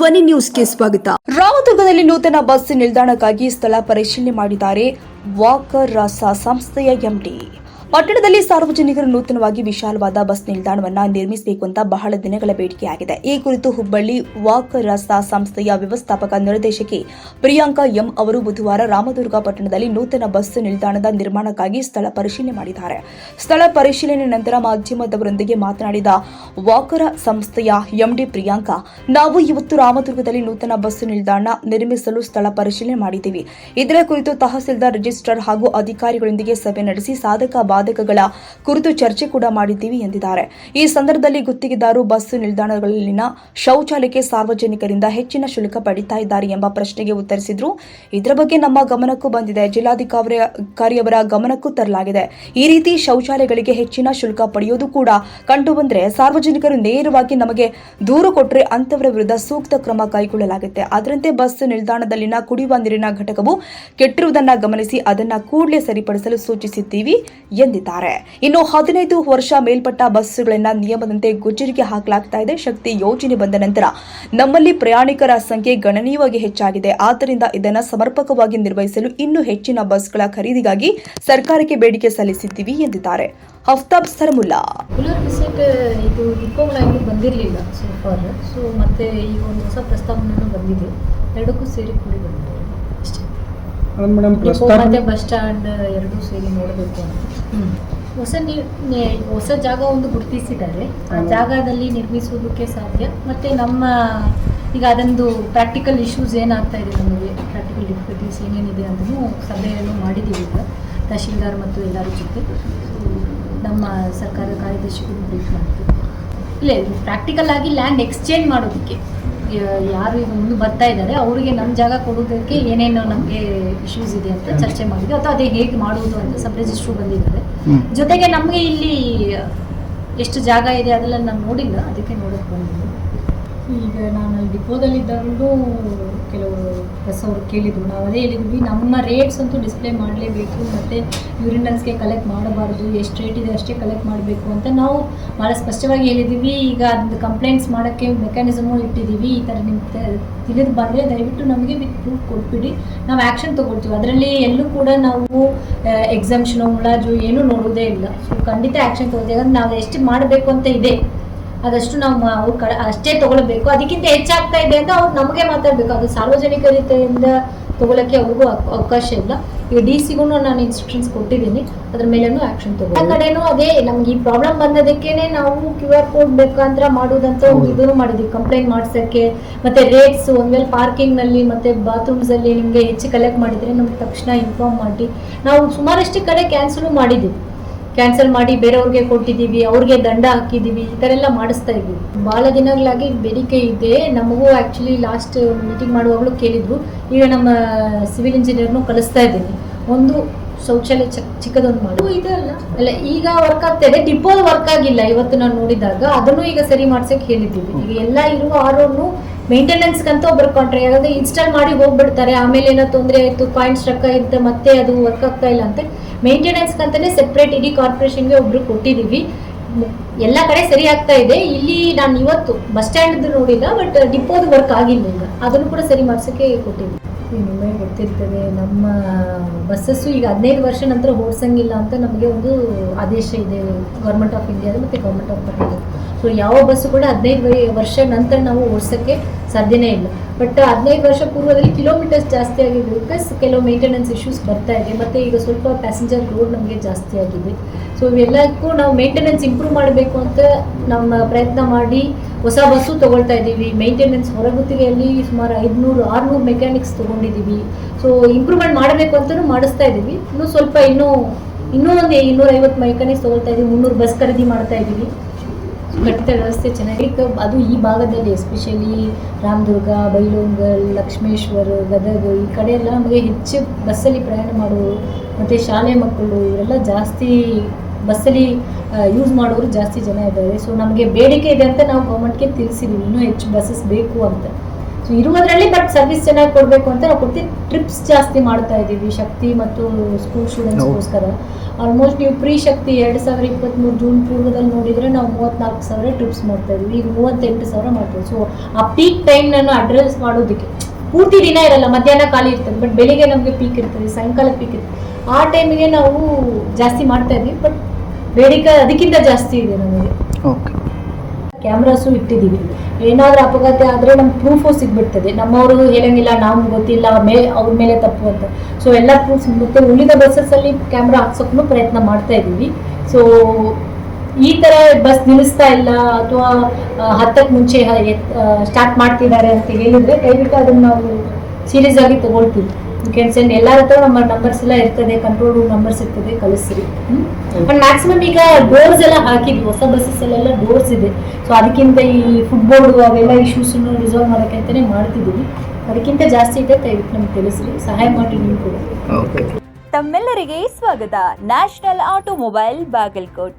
ಧ್ವನಿ ನ್ಯೂಸ್ಗೆ ಸ್ವಾಗತ. ರಾಮದುರ್ಗದಲ್ಲಿ ನೂತನ ಬಸ್ ನಿಲ್ದಾಣಕ್ಕಾಗಿ ಸ್ಥಳ ಪರಿಶೀಲನೆ ಮಾಡಿದ್ದಾರೆ ವಾಕರ್ ರಾಸ ಸಂಸ್ಥೆಯ ಎಂಡಿ. ಪಟ್ಟಣದಲ್ಲಿ ಸಾರ್ವಜನಿಕರು ನೂತನವಾಗಿ ವಿಶಾಲವಾದ ಬಸ್ ನಿಲ್ದಾಣವನ್ನ ನಿರ್ಮಿಸಬೇಕು ಅಂತ ಬಹಳ ದಿನಗಳ ಬೇಡಿಕೆಯಾಗಿದೆ. ಈ ಕುರಿತು ಹುಬ್ಬಳ್ಳಿ ವಾಕ್ ರಸ್ತಾ ಸಂಸ್ಥೆಯ ವ್ಯವಸ್ಥಾಪಕ ನಿರ್ದೇಶಕಿ ಪ್ರಿಯಾಂಕಾ ಎಂ ಅವರು ಬುಧವಾರ ರಾಮದುರ್ಗ ಪಟ್ಟಣದಲ್ಲಿ ನೂತನ ಬಸ್ ನಿಲ್ದಾಣದ ನಿರ್ಮಾಣಕ್ಕಾಗಿ ಸ್ಥಳ ಪರಿಶೀಲನೆ ಮಾಡಿದ್ದಾರೆ. ಸ್ಥಳ ಪರಿಶೀಲನೆ ನಂತರ ಮಾಧ್ಯಮದವರೊಂದಿಗೆ ಮಾತನಾಡಿದ ವಾಕರ ಸಂಸ್ಥೆಯ ಎಂಡಿ ಪ್ರಿಯಾಂಕಾ, ನಾವು ಇವತ್ತು ರಾಮದುರ್ಗದಲ್ಲಿ ನೂತನ ಬಸ್ ನಿಲ್ದಾಣ ನಿರ್ಮಿಸಲು ಸ್ಥಳ ಪರಿಶೀಲನೆ ಮಾಡಿದ್ದೀವಿ. ಇದರ ಕುರಿತು ತಹಸೀಲ್ದಾರ್, ರಿಜಿಸ್ಟ್ರಾರ್ ಹಾಗೂ ಅಧಿಕಾರಿಗಳೊಂದಿಗೆ ಸಭೆ ನಡೆಸಿ ಸಾಧಕ ಬಾಧಕಗಳ ಕುರಿತು ಚರ್ಚೆ ಕೂಡ ಮಾಡಿದ್ದೀವಿ ಎಂದಿದ್ದಾರೆ. ಈ ಸಂದರ್ಭದಲ್ಲಿ ಗುತ್ತಿಗೆದಾರರು ಬಸ್ ನಿಲ್ದಾಣಗಳಲ್ಲಿನ ಶೌಚಾಲಯಕ್ಕೆ ಸಾರ್ವಜನಿಕರಿಂದ ಹೆಚ್ಚಿನ ಶುಲ್ಕ ಪಡಿತಾ ಇದ್ದಾರೆ ಎಂಬ ಪ್ರಶ್ನೆಗೆ ಉತ್ತರಿಸಿದ್ರು. ಇದರ ಬಗ್ಗೆ ನಮ್ಮ ಗಮನಕ್ಕೂ ಬಂದಿದೆ. ಜಿಲ್ಲಾಧಿಕಾರಿಯವರ ಗಮನಕ್ಕೂ ತರಲಾಗಿದೆ. ಈ ರೀತಿ ಶೌಚಾಲಯಗಳಿಗೆ ಹೆಚ್ಚಿನ ಶುಲ್ಕ ಪಡೆಯೋದು ಕೂಡ ಕಂಡು ಬಂದ್ರೆ ಸಾರ್ವಜನಿಕರು ನೇರವಾಗಿ ನಮಗೆ ದೂರು ಕೊಟ್ಟರೆ ಅಂತವರ ವಿರುದ್ಧ ಸೂಕ್ತ ಕ್ರಮ ಕೈಗೊಳ್ಳಲಾಗುತ್ತೆ. ಅದರಂತೆ ಬಸ್ ನಿಲ್ದಾಣದಲ್ಲಿನ ಕುಡಿಯುವ ನೀರಿನ ಘಟಕವು ಕೆಟ್ಟಿರುವುದನ್ನು ಗಮನಿಸಿ ಅದನ್ನ ಕೂಡಲೇ ಸರಿಪಡಿಸಲು ಸೂಚಿಸಿದ್ದೀವಿ ಎಂದಿದ್ದಾರೆ ಇನ್ನು ಹದಿನೈದು ವರ್ಷ ಮೇಲ್ಪಟ್ಟ ಬಸ್ಸುಗಳನ್ನ ನಿಯಮದಂತೆ ಗುಜ್ಜರಿಗೆ ಹಾಕಲಾಗ್ತಾ ಇದೆ. ಶಕ್ತಿ ಯೋಜನೆ ಬಂದ ನಂತರ ನಮ್ಮಲ್ಲಿ ಪ್ರಯಾಣಿಕರ ಸಂಖ್ಯೆ ಗಣನೀಯವಾಗಿ ಹೆಚ್ಚಾಗಿದೆ. ಆದ್ದರಿಂದ ಇದನ್ನು ಸಮರ್ಪಕವಾಗಿ ನಿರ್ವಹಿಸಲು ಇನ್ನೂ ಹೆಚ್ಚಿನ ಬಸ್ಗಳ ಖರೀದಿಗಾಗಿ ಸರ್ಕಾರಕ್ಕೆ ಬೇಡಿಕೆ ಸಲ್ಲಿಸಿದ್ದೀವಿ ಎಂದಿದ್ದಾರೆ. ಹಫ್ತಾಬ್ ಸರ್ಮುಲ್ಲಾ. ಇದು ಡಿಪೋಗಳಾಗಿ ಬಂದಿರಲಿಲ್ಲ ಸೊ ಫಾರ್ ಸೊ ಮತ್ತೆ ಈಗ ಒಂದು ಹೊಸ ಪ್ರಸ್ತಾವನೆಯನ್ನು ಬಂದಿದೆ. ಎರಡಕ್ಕೂ ಸೇರಿ ಕೂಡಿ ಬಂದಿದೆ. ಅಷ್ಟೇ. ಅದು ಮೇಡಮ್ ಮತ್ತೆ ಬಸ್ ಸ್ಟ್ಯಾಂಡ್ ಎರಡೂ ಸೇರಿ ನೋಡಬೇಕು ಅಂತ. ಹೊಸ ಹೊಸ ಜಾಗ ಒಂದು ಗುರುತಿಸಿದ್ದಾರೆ. ಆ ಜಾಗದಲ್ಲಿ ನಿರ್ಮಿಸುವುದಕ್ಕೆ ಸಾಧ್ಯ. ಮತ್ತೆ ನಮ್ಮ ಈಗ ಅದೊಂದು ಪ್ರಾಕ್ಟಿಕಲ್ ಇಶ್ಯೂಸ್ ಏನಾಗ್ತಾ ಇದೆ ನಮಗೆ ಪ್ರಾಕ್ಟಿಕಲ್ ಡಿಫಿಕಲ್ಟೀಸ್ ಏನೇನಿದೆ ಅಂತಲೂ ಸಭೆಯನ್ನು ಮಾಡಿದ್ದೀವಿ ಈಗ ತಹಶೀಲ್ದಾರ್ ಮತ್ತು ಎಲ್ಲರ ಜೊತೆ. ನಮ್ಮ ಸರ್ಕಾರದ ಕಾರ್ಯದರ್ಶಿಗಳು ಬ್ರೀಫ್ ಮಾಡ್ತೀವಿ. ಇಲ್ಲ ಪ್ರಾಕ್ಟಿಕಲ್ ಆಗಿ ಲ್ಯಾಂಡ್ ಎಕ್ಸ್ಚೇಂಜ್ ಮಾಡೋದಕ್ಕೆ. ಯಾರು ಈಗ ಮುಂದೆ ಬರ್ತಾ ಇದ್ದಾರೆ ಅವರಿಗೆ ನಮ್ಮ ಜಾಗ ಕೊಡೋದಕ್ಕೆ ಏನೇನು ನಮಗೆ ಇಶ್ಯೂಸ್ ಇದೆ ಅಂತ ಚರ್ಚೆ ಮಾಡಿದ್ವಿ. ಅಥವಾ ಅದೇ ಹೇಗೆ ಮಾಡುವುದು ಅಂತ ಸಬ್ ರಿಜಿಸ್ಟ್ರು ಬಂದಿದ್ದಾರೆ. ಜೊತೆಗೆ ನಮಗೆ ಇಲ್ಲಿ ಎಷ್ಟು ಜಾಗ ಇದೆ ಅದೆಲ್ಲ ನಾನು ನೋಡಿಲ್ಲ ಅದಕ್ಕೆ ನೋಡೋಕ್ಕೆ ಬಂದಿದ್ದೆ ಈಗ ನಾನು ಡಿಪೋದಲ್ಲಿ ಡಿಪೋದಲ್ಲಿದ್ದಾಗಲೂ ಕೆಲವರು ಅವ್ರು ಕೇಳಿದ್ರು. ನಾವು ಅದೇ ಹೇಳಿದ್ವಿ, ನಮ್ಮ ರೇಟ್ಸ್ ಅಂತೂ ಡಿಸ್ಪ್ಲೇ ಮಾಡಲೇಬೇಕು, ಮತ್ತು ಯೂರಿನಲ್ಸ್ಗೆ ಕಲೆಕ್ಟ್ ಮಾಡಬಾರ್ದು, ಎಷ್ಟು ರೇಟ್ ಇದೆ ಅಷ್ಟೇ ಕಲೆಕ್ಟ್ ಮಾಡಬೇಕು ಅಂತ ನಾವು ಭಾಳ ಸ್ಪಷ್ಟವಾಗಿ ಹೇಳಿದ್ದೀವಿ ಈಗ ಅದು ಕಂಪ್ಲೇಂಟ್ಸ್ ಮಾಡೋಕ್ಕೆ ಮೆಕ್ಯಾನಿಸಮು ಇಟ್ಟಿದ್ದೀವಿ ಈ ಥರ ನಿಮ್ಮ ತಿಳಿದು ಬಂದರೆ ದಯವಿಟ್ಟು ನಮಗೆ ವಿತ್ ಪ್ರೂಫ್ ಕೊಟ್ಬಿಡಿ. ನಾವು ಆ್ಯಕ್ಷನ್ ತೊಗೊಳ್ತೀವಿ. ಅದರಲ್ಲಿ ಎಲ್ಲೂ ಕೂಡ ನಾವು ಎಕ್ಸಾಮ್ಷನು ಮುಳಾಜು ಏನೂ ನೋಡೋದೇ ಇಲ್ಲ. ಸೊ ಖಂಡಿತ ಆ್ಯಕ್ಷನ್ ತೊಗೊಳ್ತೀವಿ. ನಾವು ಎಷ್ಟು ಮಾಡಬೇಕು ಅಂತ ಇದೆ. ಅದಷ್ಟು ನಾವು ಅವ್ರ ಕಡೆ ಅಷ್ಟೇ ತಗೊಳ್ಬೇಕು. ಅದಕ್ಕಿಂತ ಹೆಚ್ಚಾಗ್ತಾ ಇದೆ ಅಂತ ಅವ್ರು ನಮಗೆ ಮಾತಾಡ್ಬೇಕು ಅದು ರೀತಿಯಿಂದ ತಗೊಳಕ್ಕೆ ಅವ್ರಿಗೂ ಅವಕಾಶ ಇಲ್ಲ. ಈಗ ಡಿ ಸಿಗೂ ನಾನು ಇನ್ಸ್ಟ್ರಕ್ಷನ್ಸ್ ಕೊಟ್ಟಿದ್ದೀನಿ. ಅದ್ರ ಮೇಲೇನು ಆಕ್ಷನ್ ತಗೋ ಕಡೆನೂ ಅದೇ ನಮ್ಗೆ ಈ ಪ್ರಾಬ್ಲಮ್ ಬಂದದಕ್ಕೇನೆ ನಾವು ಕ್ಯೂ ಆರ್ ಕೋಡ್ ಮುಖಾಂತರ ಮಾಡೋದಂತ ಒಂದು. ಇದನ್ನು ಮಾಡಿದ್ವಿ. ಕಂಪ್ಲೇಂಟ್ ಮಾಡ್ಸಕ್ಕೆ ಮತ್ತೆ ರೇಟ್ಸ್ ಒಂದ್ಮೇಲೆ ಪಾರ್ಕಿಂಗ್ನಲ್ಲಿ ಮತ್ತೆ ಬಾತ್ರೂಮ್ಸ್ ಅಲ್ಲಿ ನಿಮ್ಗೆ ಹೆಚ್ಚು ಕಲೆಕ್ಟ್ ಮಾಡಿದ್ರೆ ನಮ್ಗೆ ತಕ್ಷಣ ಇನ್ಫಾರ್ಮ್ ಮಾಡಿ. ನಾವು ಸುಮಾರಷ್ಟು ಕಡೆ ಕ್ಯಾನ್ಸಲ್ ಮಾಡಿದ್ದೀವಿ ಕ್ಯಾನ್ಸಲ್ ಮಾಡಿ ಬೇರೆಯವ್ರಿಗೆ ಕೊಟ್ಟಿದ್ದೀವಿ, ಅವ್ರಿಗೆ ದಂಡ ಹಾಕಿದ್ದೀವಿ, ಈ ಥರ ಎಲ್ಲ ಮಾಡಿಸ್ತಾ ಇದ್ವಿ. ಭಾಳ ದಿನಗಳಾಗಿ ಬೇಡಿಕೆ ಇದೆ. ನಮಗೂ ಆ್ಯಕ್ಚುಲಿ ಲಾಸ್ಟ್ ಮೀಟಿಂಗ್ ಮಾಡುವಾಗಲೂ ಕೇಳಿದ್ರು. ಈಗ ನಮ್ಮ ಸಿವಿಲ್ ಇಂಜಿನಿಯರ್ನು ಕಲಿಸ್ತಾ ಇದ್ದೀನಿ. ಒಂದು ಶೌಚಾಲಯ ಚಿಕ್ಕ ಚಿಕ್ಕದೊಂದು ಮಾಡು. ಇದೆ ಅಲ್ಲ ಅಲ್ಲ ಈಗ ವರ್ಕ್ ಆಗ್ತಾ ಇದೆ. ಡಿಪೋ ವರ್ಕ್ ಆಗಿಲ್ಲ. ಇವತ್ತು ನಾನು ನೋಡಿದಾಗ ಅದನ್ನು ಈಗ ಸರಿ ಮಾಡ್ಸಕ್ಕೆ ಹೇಳಿದ್ದೀವಿ. ಈಗ ಎಲ್ಲ ಇರುವ ಆರೋನು ಮೇಂಟೆನೆನ್ಸ್ಗಂತ ಒಬ್ರು ಕಾಂಟ್ರಿ ಯಾಕಂದ್ರೆ ಇನ್ಸ್ಟಾಲ್ ಮಾಡಿ ಹೋಗ್ಬಿಡ್ತಾರೆ. ಆಮೇಲೆ ಏನೋ ತೊಂದರೆ ಆಯಿತು ಪಾಯಿಂಟ್ ಸ್ಟ್ರಕ್ ಆಯ್ತು ಮತ್ತೆ ಅದು ವರ್ಕ್ ಆಗ್ತಾ ಇಲ್ಲ ಅಂತ ಮೇಂಟೆನೆನ್ಸ್ಗಂತಾನೆ ಸೆಪ್ರೇಟ್ ಇಡೀ ಕಾರ್ಪೊರೇಷನ್ಗೆ ಒಬ್ರು ಕೊಟ್ಟಿದ್ದೀವಿ. ಎಲ್ಲ ಕಡೆ ಸರಿ ಆಗ್ತಾ ಇದೆ. ಇಲ್ಲಿ ನಾನು ಇವತ್ತು ಬಸ್ ಸ್ಟ್ಯಾಂಡ್ ನೋಡಿಲ್ಲ ಬಟ್ ಡಿಪೋದು ವರ್ಕ್ ಆಗಿಲ್ಲ ಈಗ. ಅದನ್ನು ಕೂಡ ಸರಿ ಮಾಡ್ಸೋಕ್ಕೆ ಕೊಟ್ಟಿದ್ವಿ ನಿಮಗೆ ಗೊತ್ತಿರ್ತದೆ. ನಮ್ಮ ಬಸ್ಸಸ್ಸು ಈಗ ಹದಿನೈದು ವರ್ಷ ನಂತರ ಓಡಿಸಂಗಿಲ್ಲ ಅಂತ ನಮಗೆ ಒಂದು ಆದೇಶ ಇದೆ ಗೌರ್ಮೆಂಟ್ ಆಫ್ ಇಂಡಿಯಾದ ಮತ್ತು ಗೌರ್ಮೆಂಟ್ ಆಫ್ ಕರ್ನಾಟಕ ಸೊ ಯಾವ ಬಸ್ಸು ಕೂಡ ಹದಿನೈದು ವರ್ಷ ನಂತರ ನಾವು ಓಡಿಸೋಕ್ಕೆ ಸಾಧ್ಯನೇ ಇಲ್ಲ. ಬಟ್ ಹದಿನೈದು ವರ್ಷ ಪೂರ್ವದಲ್ಲಿ ಕಿಲೋಮೀಟರ್ಸ್ ಜಾಸ್ತಿ ಆಗಿದೆ. ಬಿಕಾಸ್ ಕೆಲವು ಮೇಂಟೆನೆನ್ಸ್ ಇಶ್ಯೂಸ್ ಬರ್ತಾ ಇದೆ. ಮತ್ತು ಈಗ ಸ್ವಲ್ಪ ಪ್ಯಾಸೆಂಜರ್ ರೋಡ್ ನಮಗೆ ಜಾಸ್ತಿ ಆಗಿದೆ. ಸೊ ಇವೆಲ್ಲಕ್ಕೂ ನಾವು ಮೇಂಟೆನೆನ್ಸ್ ಇಂಪ್ರೂವ್ ಮಾಡಬೇಕು ಅಂತ ನಮ್ಮ ಪ್ರಯತ್ನ ಮಾಡಿ ಹೊಸ ಬಸ್ಸು ತಗೊಳ್ತಾ ಇದ್ದೀವಿ. ಮೇಂಟೆನೆನ್ಸ್ ಹೊರಗುತ್ತಿಗೆಯಲ್ಲಿ ಸುಮಾರು ಐದುನೂರು, ಆರುನೂರು ಮೆಕ್ಯಾನಿಕ್ಸ್ ತೊಗೊಂಡಿದ್ದೀವಿ. ಸೊ ಇಂಪ್ರೂವ್ಮೆಂಟ್ ಮಾಡಬೇಕು ಅಂತಲೂ ಮಾಡಿಸ್ತಾ ಇದ್ದೀವಿ. ಇನ್ನೂ ಸ್ವಲ್ಪ ಇನ್ನೂ ಇನ್ನೂ ಒಂದು ಇನ್ನೂರೈವತ್ತು ಮೆಕ್ಯಾನಿಕ್ಸ್ ತೊಗೊಳ್ತಾ ಇದ್ದೀವಿ. ಮುನ್ನೂರು ಬಸ್ ಖರೀದಿ ಮಾಡ್ತಾ ಇದ್ದೀವಿ. ಕಟ್ಟಿದ ವ್ಯವಸ್ಥೆ ಚೆನ್ನಾಗಿ ಅದು ಈ ಭಾಗದಲ್ಲಿ ಎಸ್ಪೆಷಲಿ ರಾಮದುರ್ಗ, ಬೈಲೋಂಗಲ್, ಲಕ್ಷ್ಮೇಶ್ವರ, ಗದಗ ಈ ಕಡೆ ಎಲ್ಲ ನಮಗೆ ಹೆಚ್ಚು ಬಸ್ಸಲ್ಲಿ ಪ್ರಯಾಣ ಮಾಡೋರು ಮತ್ತು ಶಾಲೆ ಮಕ್ಕಳು ಇವರೆಲ್ಲ ಜಾಸ್ತಿ ಬಸ್ಸಲ್ಲಿ ಯೂಸ್ ಮಾಡೋರು ಜಾಸ್ತಿ ಜನ ಇದ್ದಾರೆ. ಸೊ ನಮಗೆ ಬೇಡಿಕೆ ಇದೆ ಅಂತ ನಾವು ಗೌರ್ಮೆಂಟ್ಗೆ ತಿಳಿಸಿದ್ದೀವಿ ಇನ್ನೂ ಹೆಚ್ಚು ಬಸ್ಸಸ್ ಬೇಕು ಅಂತ. ಇರುವುದರಲ್ಲಿ ಬಟ್ ಸರ್ವಿಸ್ ಚೆನ್ನಾಗಿ ಕೊಡಬೇಕು ಅಂತ ನಾವು ಕೊಡ್ತೀವಿ. ಟ್ರಿಪ್ಸ್ ಜಾಸ್ತಿ ಮಾಡ್ತಾ ಇದ್ದೀವಿ ಶಕ್ತಿ ಮತ್ತು ಸ್ಕೂಲ್ ಸ್ಟೂಡೆಂಟ್ಸ್ಗೋಸ್ಕರ ಆಲ್ಮೋಸ್ಟ್ ನೀವು ಪ್ರೀ ಶಕ್ತಿ ಎರಡು ಸಾವಿರ ಇಪ್ಪತ್ತ್ಮೂರು ಜೂನ್ ಪೂರ್ವದಲ್ಲಿ ನೋಡಿದರೆ ನಾವು ಮೂವತ್ತ್ನಾಲ್ಕು ಸಾವಿರ ಟ್ರಿಪ್ಸ್ ಮಾಡ್ತಾ ಇದ್ವಿ ಈಗ ಮೂವತ್ತೆಂಟು ಸಾವಿರ ಮಾಡ್ತೀವಿ. ಸೊ ಆ ಪೀಕ್ ಟೈಮ್ ನಾನು ಅಡ್ರೆಸ್ ಮಾಡೋದಕ್ಕೆ ಪೂರ್ತಿ ದಿನ ಇರಲ್ಲ ಮಧ್ಯಾಹ್ನ ಖಾಲಿ ಇರ್ತದೆ. ಬಟ್ ಬೆಳಿಗ್ಗೆ ನಮಗೆ ಪೀಕ್ ಇರ್ತದೆ ಸಾಯಂಕಾಲ ಪೀಕ್ ಇರ್ತದೆ. ಆ ಟೈಮಿಗೆ ನಾವು ಜಾಸ್ತಿ ಮಾಡ್ತಾ ಇದ್ವಿ ಬಟ್ ಬೇಡಿಕೆ ಅದಕ್ಕಿಂತ ಜಾಸ್ತಿ ಇದೆ ನಮಗೆ. ಓಕೆ ಕ್ಯಾಮ್ರಾಸು ಇಟ್ಟಿದ್ದೀವಿ. ಏನಾದರೂ ಅಪಘಾತ ಆದರೆ ನಮ್ಮ ಪ್ರೂಫು ಸಿಗ್ಬಿಡ್ತದೆ. ನಮ್ಮವರು ಹೇಳಂಗಿಲ್ಲ, ನಾವು ಗೊತ್ತಿಲ್ಲ ಮೇ ಅವ್ರ ಮೇಲೆ ತಪ್ಪು ಅಂತ. ಸೊ ಎಲ್ಲ ಪ್ರೂಫ್ ಮತ್ತು ಉಳಿದ ಬಸ್ಸಸ್ಸಲ್ಲಿ ಕ್ಯಾಮ್ರಾ ಹಾಕ್ಸೋಕ್ಕೂ ಪ್ರಯತ್ನ ಮಾಡ್ತಾ ಇದ್ದೀವಿ. ಸೊ ಈ ಥರ ಬಸ್ ನಿಲ್ಲಿಸ್ತಾ ಇಲ್ಲ ಅಥವಾ ಹತ್ತಕ್ಕೆ ಮುಂಚೆ ಸ್ಟಾರ್ಟ್ ಮಾಡ್ತಿದ್ದಾರೆ ಅಂತ ಹೇಳಿದರೆ ದಯವಿಟ್ಟು ಅದನ್ನು ನಾವು ಸೀರಿಯಸ್ ಆಗಿ ತಗೊಳ್ತೀವಿ. ಯು ಕ್ಯಾನ್ ಸೆಂಡ್ ಎಲ್ಲರ ಹತ್ರ ನಮ್ಮ ನಂಬರ್ಸ್ ಎಲ್ಲ ಇರ್ತದೆ ಕಂಟ್ರೋಲ್ ರೂಮ್ ನಂಬರ್ಸ್ ಇರ್ತದೆ ಕಳಿಸ್ರಿ. ಬಟ್ ಮ್ಯಾಕ್ಸಿಮಮ್ ಈಗ ಡೋರ್ಸ್ ಎಲ್ಲ ಹಾಕಿದ್ವಿ ಹೊಸ ಬಸ್ಸಸ್ ಅಲ್ಲೆಲ್ಲ ಡೋರ್ಸ್ ಇದೆ. ಸೊ ಅದಕ್ಕಿಂತ ಈ ಫುಟ್ಬೋರ್ಡ್ ಅವೆಲ್ಲ ಇಶ್ಯೂಸ್ ರಿಸಾಲ್ವ್ ಮಾಡೋಕೆ ಅಂತಾನೆ ಮಾಡ್ತಿದ್ದೀವಿ. ಅದಕ್ಕಿಂತ ಜಾಸ್ತಿ ಇದೆ ದಯವಿಟ್ಟು ನಮ್ಗೆ ತಿಳಿಸ್ರಿ. ಸಹಾಯ ಮಾಡಿ ನೀವು ಕೂಡ. ಓಕೆ ತಮ್ಮೆಲ್ಲರಿಗೆ ಸ್ವಾಗತ. National automobile Bagalkot.